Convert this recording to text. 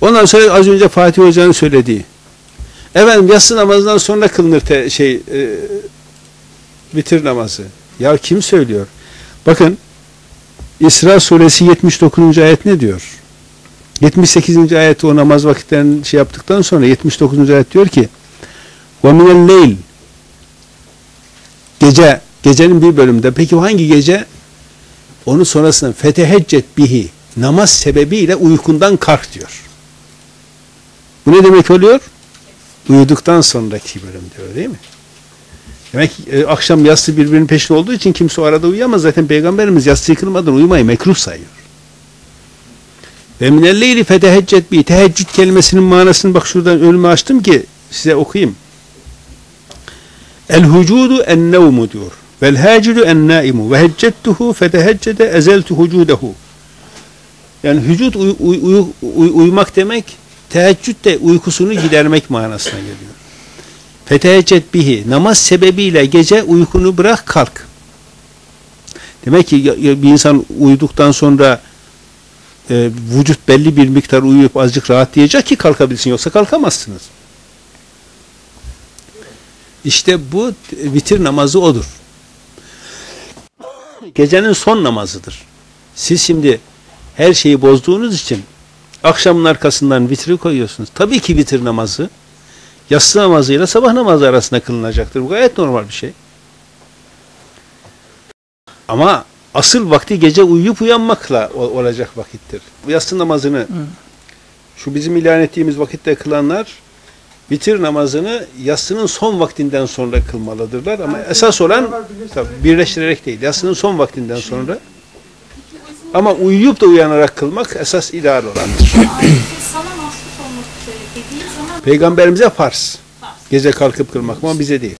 Ondan sonra az önce Fatih Hoca'nın söylediği. Efendim yatsı namazından sonra kılınır te, şey e, bitir namazı. Ya kim söylüyor? Bakın İsra suresi 79. ayet ne diyor? 78. ayet o namaz vakitlerini şey yaptıktan sonra 79. ayet diyor ki وَمِنَ اللَّيْلِ Gece, gecenin bir bölümünde. Peki hangi gece? Onu sonrasında feteheccet bihi namaz sebebiyle uykundan kalk diyor. Bu ne demek oluyor? Uyuduktan sonraki bölüm diyor değil mi? Demek e, akşam yatsı birbirinin peşinde olduğu için kimse o arada uyuyamaz. Zaten Peygamberimiz yatsı yıkılmadan uyumayı mekruh sayıyor. Ve minelleyli feteheccet bi teheccüd kelimesinin manasını bak şuradan önüme açtım ki size okuyayım. El hucudu en nevmu diyor. Vel hacidu en naimu ve heccettuhu feteheccede ezeltu hucudehu. Yani hücud uy, uy, uy, uy, uyumak demek teheccüd de uykusunu gidermek manasına geliyor. Feteheccet bihi namaz sebebiyle gece uykunu bırak kalk. Demek ki bir insan uyuduktan sonra e, vücut belli bir miktar uyuyup azıcık rahatlayacak ki kalkabilsin yoksa kalkamazsınız. İşte bu vitir namazı odur. Gecenin son namazıdır. Siz şimdi her şeyi bozduğunuz için akşamın arkasından vitri koyuyorsunuz. Tabii ki vitir namazı yatsı namazıyla sabah namazı arasında kılınacaktır. Bu gayet normal bir şey. Ama asıl vakti gece uyuyup uyanmakla olacak vakittir. Yatsı namazını şu bizim ilan ettiğimiz vakitte kılanlar vitir namazını yatsının son vaktinden sonra kılmalıdırlar. Ama esas olan tabii, birleştirerek değil. Yatsının son vaktinden sonra ama uyuyup da uyanarak kılmak esas ideal olandır. Peygamberimize farz. Gece kalkıp kılmak ama bize değil.